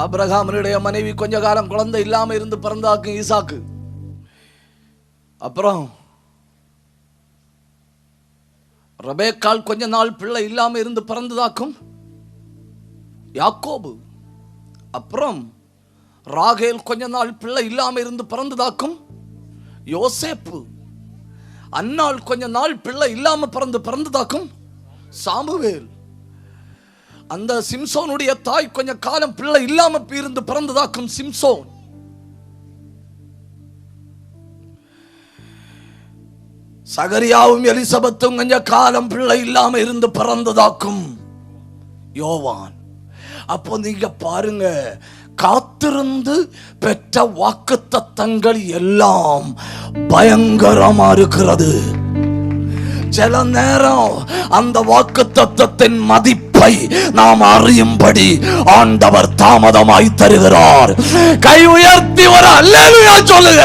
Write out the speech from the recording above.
ஆபிரகாமனுடைய மனைவி கொஞ்ச காலம் குழந்தை இல்லாம இருந்து பிறந்தாக்கும் ஈசாக்கு. அப்புறம் ரபேக்கால் கொஞ்ச நாள் பிள்ளை இல்லாம இருந்து பிறந்ததாக்கும் யாக்கோபு. அப்புறம் ராகேல் கொஞ்ச நாள் பிள்ளை இல்லாம இருந்து பிறந்ததாக்கும் யோசேப்பு. அன்னாள் கொஞ்ச நாள் பிள்ளை இல்லாம பிறந்து பிறந்ததாக்கும் சாமுவேல். அந்த சிம்சோனுடைய தாய் கொஞ்ச காலம் பிள்ளை இல்லாம இருந்து பிறந்ததாக்கும் சிம்சோன். சகரியாவும் எலிசபத்தும் கொஞ்ச காலம் பிள்ளை இல்லாம இருந்து பிறந்ததாக்கும் யோவான். அப்போ நீங்க பாருங்க காத்திருந்து பெற்ற வாக்கு தத்தங்கள் எல்லாம் பயங்கரமா இருக்கிறது. சில நேரம் அந்த வாக்கு தத்துவத்தின் மதிப்பு நாம் அறியும்படி ஆண்டவர் தாமதமாய் தருகிறார். கை உயர்த்தி ஒரு அல்லேலூயா சொல்லுங்க.